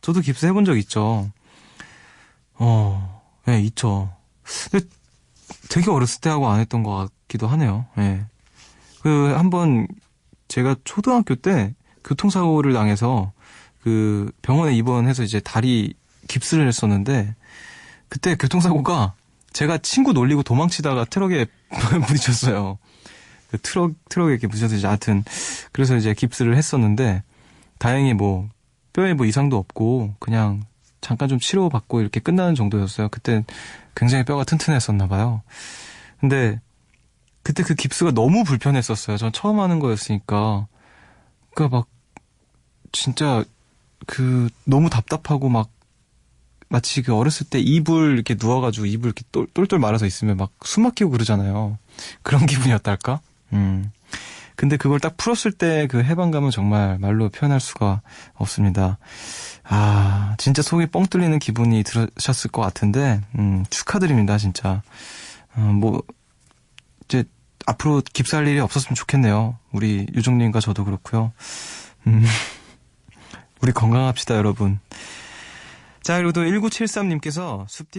저도 깁스 해본 적 있죠. 어, 예, 있죠. 근데 되게 어렸을 때 하고 안 했던 것 같기도 하네요. 예. 그, 한 번, 제가 초등학교 때 교통사고를 당해서 그 병원에 입원해서 이제 다리 깁스를 했었는데 그때 교통사고가 제가 친구 놀리고 도망치다가 트럭에 부딪혔어요. 그 트럭, 트럭에 이렇게 이제 하여튼 그래서 이제 깁스를 했었는데 다행히 뭐 뼈에 뭐 이상도 없고 그냥 잠깐 좀 치료받고 이렇게 끝나는 정도였어요. 그때 굉장히 뼈가 튼튼했었나 봐요. 근데 그때 그 깁스가 너무 불편했었어요. 전 처음 하는 거였으니까. 그니까 막 진짜 그 너무 답답하고 막 마치 그 어렸을 때 이불 이렇게 누워가지고 이불 이렇게 똘, 똘똘 말아서 있으면 막 숨 막히고 그러잖아요. 그런 기분이었달까? 음. 근데 그걸 딱 풀었을 때 그 해방감은 정말 말로 표현할 수가 없습니다. 아, 진짜 속이 뻥 뚫리는 기분이 들으셨을 것 같은데, 음, 축하드립니다, 진짜. 어, 뭐, 이제, 앞으로 깁스할 일이 없었으면 좋겠네요. 우리 유종님과 저도 그렇고요. 음, 우리 건강합시다, 여러분. 자, 그리고 또 1973님께서 숲디